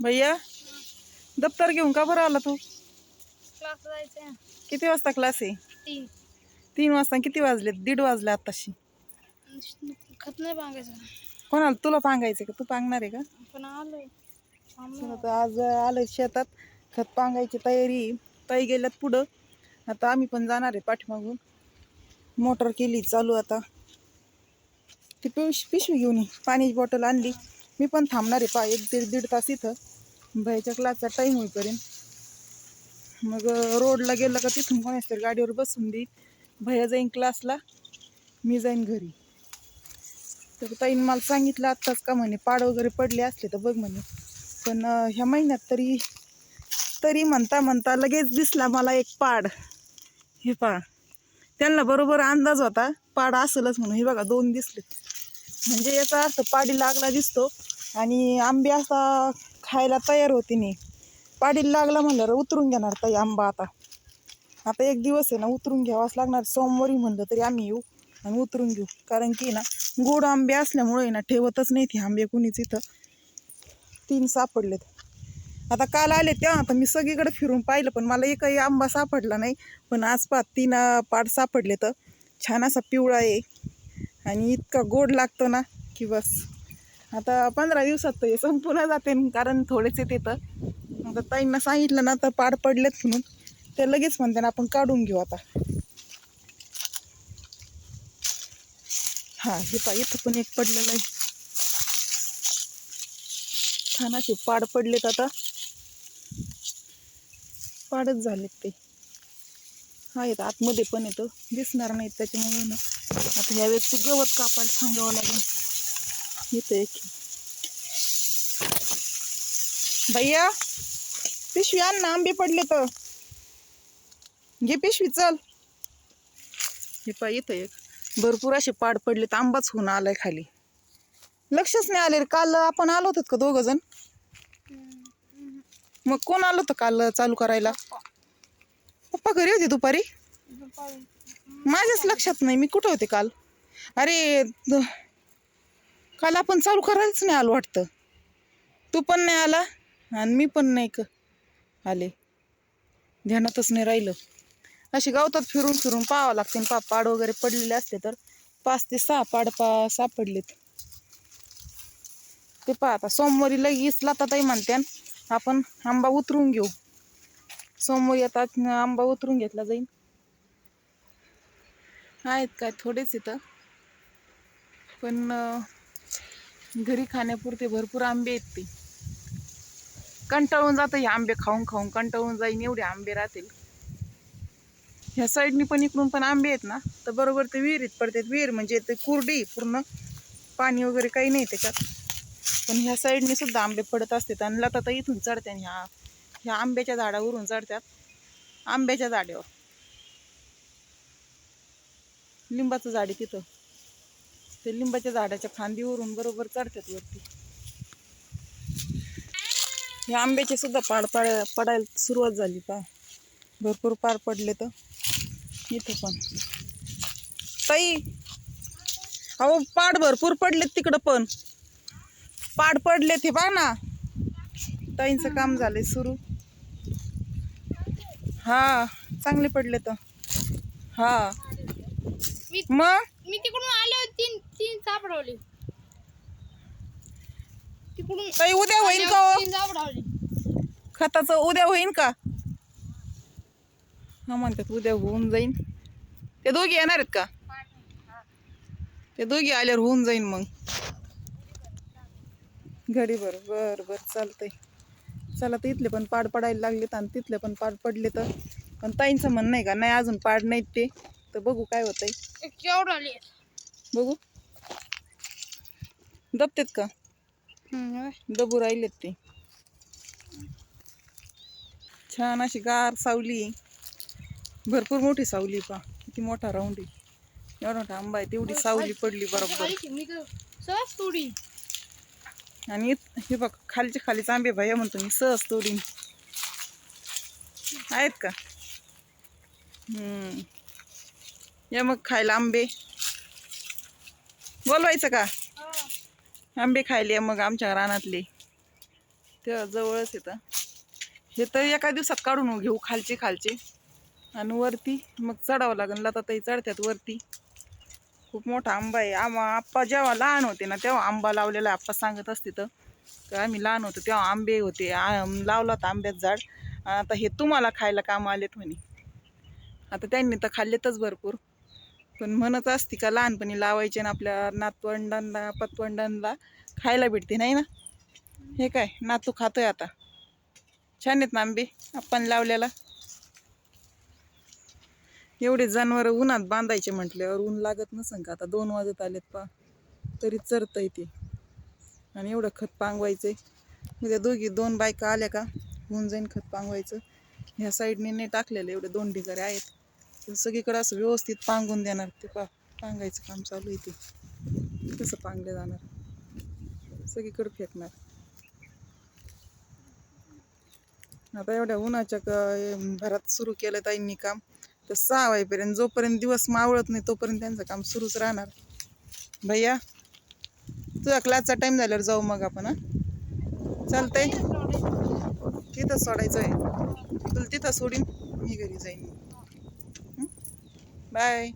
भैया दप्तर घेऊन का बरं आला तू? क्लास जायचंय. किती वाजता क्लास आहे? तीन. तीन वाजता किती वाजले दीड वाजले आताशी खत नाही मागायचं कोणाला? तुला पांगायचं का? तू पांगणार आहे का? पण आलोय. आता आज आलं शेतात. खत पांगायची तयारी आहे. ताई गेल्यात पुढं. आता आम्ही पण जाणार आहे पाठीमागून. मोटर केली चालू आता. ती पिश पिशवी घेऊन ये. पाण्याची बॉटल आणली. मी पण थांबणार आहे पा एक दीड दीड तास इथं. बाईच्या क्लासचा टाईम होईपर्यंत. मग रोडला गेलं का तिथून कोणाच तरी गाडीवर बसून देईल भैया जाईन क्लासला मी जाईन घरी. तर ताईन मला सांगितलं आत्ताच का म्हणे पाड वगैरे पडले असले तर बघ म्हणे. पण ह्या महिन्यात तरी तरी म्हणता म्हणता लगेच दिसला मला एक पाड. हे पहा त्यांना बरोबर अंदाज होता पाड असेलच म्हणून. हे बघा दोन दिसले. म्हणजे याचा अर्थ पाडी लागला दिसतो. आणि आंबे असा खायला तयार होते नाही पाडीला लागला म्हणल्यावर उतरून घेणार ताई आंबा आता. आता एक दिवस आहे ना उतरून घ्यावाच लागणार. सोमवारी म्हणलं तरी आम्ही येऊ आणि उतरून घेऊ. कारण की ना गोड आंबे असल्यामुळे ना ठेवतच नाही ती आंबे कुणीच इथं. तीन सापडलेत. आता काल आले तेव्हा आता मी सगळीकडे फिरून पाहिलं पण मला एकही आंबा सापडला नाही. पण आज पा तीन पाड सापडले तर छान असा पिवळा आहे. आणि इतका गोड लागतो ना की बस. आता पंधरा दिवसात तर हे संपूर्ण जाते कारण थोडेच येते तर. आता ताईंना सांगितलं ना तर पाड पडलेत म्हणून. ते लगेच म्हणते ना आपण काढून घेऊ आता. हा हे पा इथं पण एक पडलेलं आहे. छान असे पाड पडलेत आता. पाडच झालेत ते. हा आहेत आतमध्ये पण येतं. दिसणार नाहीत त्याच्यामुळे ना. आता ह्या व्यक्ती गवत कापायला सांगावं लागेल. येतं एक भैया पिशवी आण ना आंबे पडले तर. घे पिशवी चल. हे पा इथं एक. भरपूर असे पाड पडले तर आंबाच होऊन आलाय खाली. लक्षच नाही आले रे. काल आपण आलो होतो का दोघ जण? मग कोण आलं होतं काल चालू करायला? पप्पा घरी होते दुपारी. माझ्याच लक्षात नाही मी कुठं होते काल? अरे काल आपण चालू करायलाच नाही आलो वाटतं. तू पण नाही आला आणि मी पण नाही क आले. ध्यानातच नाही राहिलं. अशी गावतात फिरून फिरून पाहावं लागते. पा पाड वगैरे पडलेले असते तर पाच ते सहा पाड पा सापडलेत ते पहा आता सोमवारी लगेच लाताताई म्हणत्यान आपण आंबा उतरून घेऊ. सोमवारी आता आंबा उतरून घेतला जाईल आहेत काय थोडेच इथं. पण घरी खाण्यापुरते भरपूर आंबे आहेत ते. कंटाळून जातं हे आंबे खाऊन खाऊन कंटाळून जाईन एवढे आंबे राहतील. ह्या साईडनी पण इकडून पण आंबे आहेत ना तर बरोबर ते विहिरीत पडतात. विहीर म्हणजे ते कुरडी पूर्ण. पाणी वगैरे काही नाही त्याच्यात. पण ह्या साईडने सुद्धा आंबे पडत असतात आणि लता तर इथून चढत्या ह्या ह्या आंब्याच्या झाडावरून चढतात आंब्याच्या झाडावर. लिंबाचं झाड आहे तिथं. ते लिंबाच्या झाडाच्या फांदीवरून बरोबर चढतात वरती. हे आंब्याचे सुद्धा पाड पड पडायला सुरुवात झाली पा भरपूर पार पडले तर. इथं पण. ताई अहो पाड भरपूर पडलेत तिकडं पण. पाड पडले ते बघ ना. ताईंचं काम झालंय सुरू. हा चांगले पडले तर हा. मी मग? मी तिकडून आले सापडवले. तिकडून ताई उद्या होईन का हो? तीन सापडवले. खताचं उद्या होईन का? हा म्हणतात उद्या होऊन जाईन. ते दोघी येणार आहेत का? ते दोघी आल्यावर होऊन जाईन मग. घरी बर बर बर चालतंय. चला तर इथले पण पाड पडायला लागलेत आणि तिथले पण पाड पडले तर पण ताईंचं म्हणणं आहे का नाही अजून पाड नाहीत ते. तर बघू काय होतंय. बघू. दबतेत का? दबू राहिलेत ते. छान अशी गार सावली. भरपूर मोठी सावली पा किती मोठा राऊंड आहे. एवढा मोठा आंबा आहे तेवढी सावली पडली बरोबर. आणि हे बघ खालचे खालीच आंबे भैया म्हणतो मी सहज तोडीन. आहेत का? हम्म. या मग खायला आंबे. बोलवायचं का? आंबे खायले मग आमच्या रानातले. तेव्हा जवळच येतं. हे तर एका दिवसात काढून घेऊ खालचे खालचे. आणि वरती मग चढावं लागेल. आता ताई चढत्यात वरती. खूप मोठा आंबा आहे. आम्हा आप्पा जेव्हा लहान होते ना तेव्हा आंबा लावलेला आप्पा सांगत असते तर. आम्ही लहान होतो तेव्हा आंबे होते. लावला होता आंब्यात झाड. आता हे तुम्हाला खायला काम आलेत म्हणे. आता त्यांनी तर खाल्लेतच भरपूर. पण म्हणत असते का लहानपणी लावायचे ना आपल्या नातवंडांना पतवंडांना खायला भेटते नाही ना? हे काय नातू खातोय आता. छान आहेत ना आंबे आपण लावलेला. एवढे जनावर उन्हात बांधायचे म्हटल्यावर ऊन लागत नसन का? आता दोन वाजत आलेत पा तरी चरतंय ते. आणि एवढं खत पांगवायचंय. उद्या दोघी दोन बायका आल्या का? होऊन जाईन खत पांगवायचं. ह्या साईडने नाही टाकलेलं एवढे दोन ढिगारे आहेत. तर सगळीकडे असं व्यवस्थित पांगून देणार. ते पा पांगायचं काम चालू आहे ते. कसं पांगलं जाणार? सगळीकडे फेकणार. आता एवढ्या उन्हाच्या भरात सुरू केलं ताईंनी काम. तर सहा वाजेपर्यंत जोपर्यंत दिवस मावळत नाही तोपर्यंत त्यांचं काम सुरूच राहणार. भैया तुझा क्लासचा टाइम झाल्यावर जाऊ मग आपण हा? चालतंय. तिथं सोडायचं आहे तुला तिथं सोडीन मी घरी जाईन. Bye.